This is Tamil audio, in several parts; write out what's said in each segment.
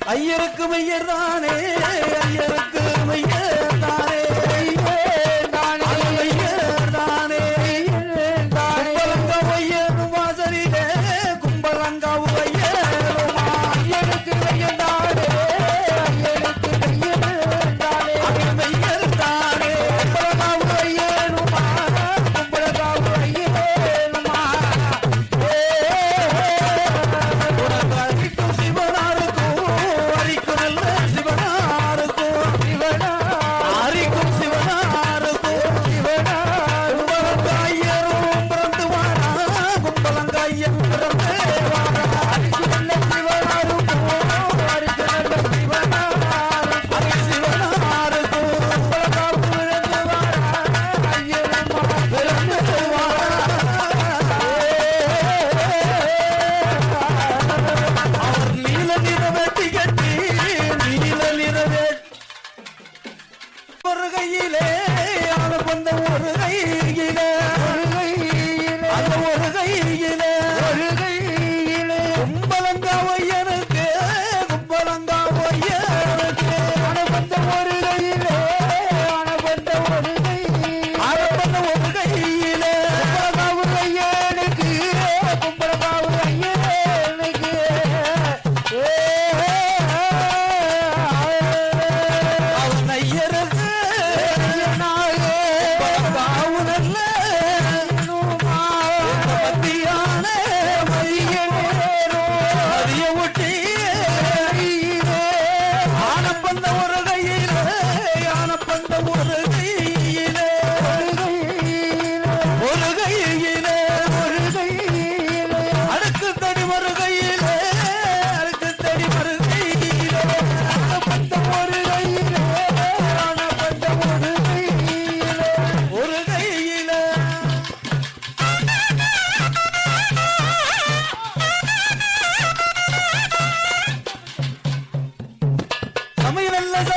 ஐயருக்கு மையர் தானே ஐயருக்கு பொருகையிலே அவன் பொந்த ஒரு கையிலே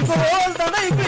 தனை